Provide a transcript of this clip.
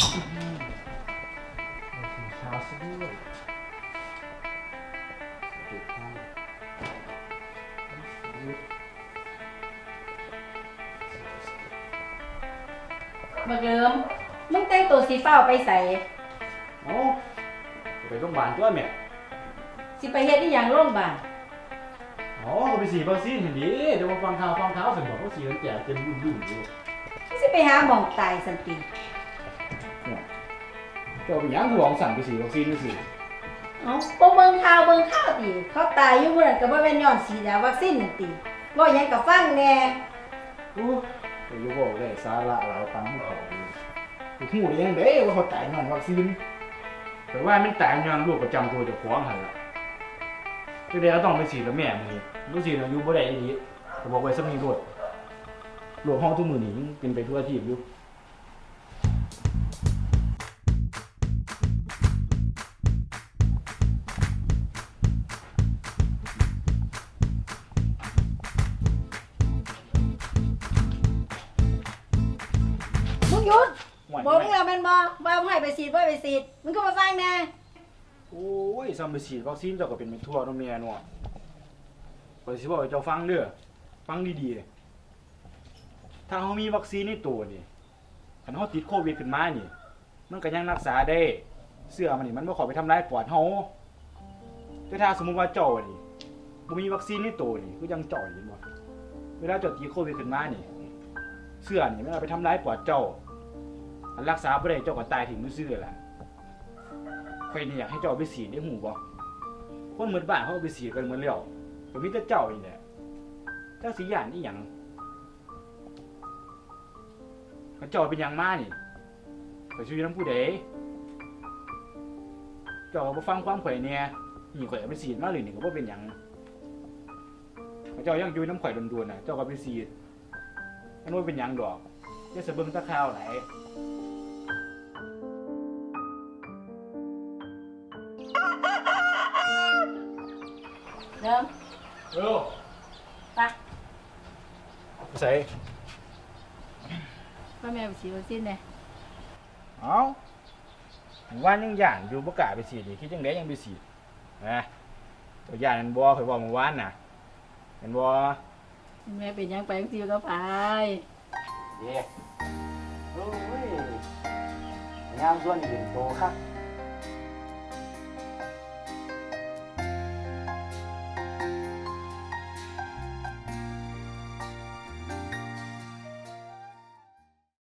ชาซะด้วยเด็กข้าวบักเลิมมึงแต่งตัวสีฟ้าไปใส่ โอ้ไปโรงพยาบาลตัวแม่สิไปเฮ็ดอีหยังโรงพยาบาลอ๋อก็ไปฉีดวัคซีนเห็นดิเดี๋ยวมาฟังข่าวฟังข่าวสมบอกว่าฉีดแล้วแก่เต็มยุ่งยุ่งอยู่มึงสิไปหาหมองตายสันติ เนี่ยเจ้าเป็นหยังห่วงสั่งไปฉีดวัคซีนนี่สิเอ้าบ่เบิ่งข่าวเบิ่งข่าวติเขาตายอยู่มื้อนั้นก็บ่แม่นย้อนฉีดยาวัคซีนนั่นติบ่หยังก็ฟังแหน่โอ้ไปอยู่บอกได้สาระหลายตังค์ให้เขาอยู่หูได้ยังเด้ว่าเขาตายนอนวัคซีนแต่ว่ามันตายย้อนโรคประจำตัวเจ้าของหั่นล่ะเจ้าเดียวต้องไปฉีดแล้วแม่มึงนี่รู้ฉีดแล้วอยู่บ่ได้อีหลีก็บอกไว้สักนิดโลดโรคห้องทุกมื้อนี้มันเป็นไปทั่วทีบอยู่ หยุดห่วยบอกมึงแล้วแม่นบ่ว่ามึงให้ไปฉีดบ่ให้ไปฉีดมึงก็มาฟังแหน่โอ้ยซัมไปฉีดวัคซีนเจ้าก็เป็นไปทั่วเนาะแม่เนาะข้อยสิบอกให้เจ้าฟังเด้อฟังดีๆเลยถ้าเฮามีวัคซีนในตัวนี่คันเฮาติดโควิดขึ้นมานี่ มันก็ยังรักษาได้ เสื้อมันนี่มันบ่เข้าไปทำร้ายปอดเฮาแต่ถ้าสมมุติว่าเจ้านี่บ่มีวัคซีนในตัวนี่คือยังเจ่อยอยู่บ่เวลาเจ้าติดโควิดขึ้นมานี่ เสื้อนี่มันเอาไปทำร้ายปอดเจ้าอัน รักษาบ่ได้เจ้าก็ตายถึงซื่อๆแหละข่อยนี่อยากให้เจ้าไปสีได้หูบ่คนเหมือนบ้านเขาเอาไปสีกันเหมือนแล้วก็มีแต่เจ้าอีแหละเจ้าสีหยานอีหยังมันเจ้าเป็นหยังมานี่ข่อยช่วยน้ำผู้ใดเจ้าก็บ่ฟังความข่อยแหน่นี่ข่อยเอาไปสีมาเลยนี่ก็บ่เป็นหยังเจ้ายังอยู่น้ำข่อยดวนๆน่ะเจ้าก็ไปสีมันบ่เป็นหยังดอกอย่าสเบิ่งตะข่าวไหล เริ่มเออไปใส่พ่อแม่ไปฉีดวัคซีนแหน่เอ้าว่ายังย่านอยู่บ่กล้าไปฉีดนี่คิดจังไดยังไปฉีดนะตัวย่านมันบ่เคยบอกเมื่อวานน่ะเห็นบ่แม่เป็นหยังไปจังซี่ก็ไปเด้โอ้ยงามส่วนนี่เป็นโตครับ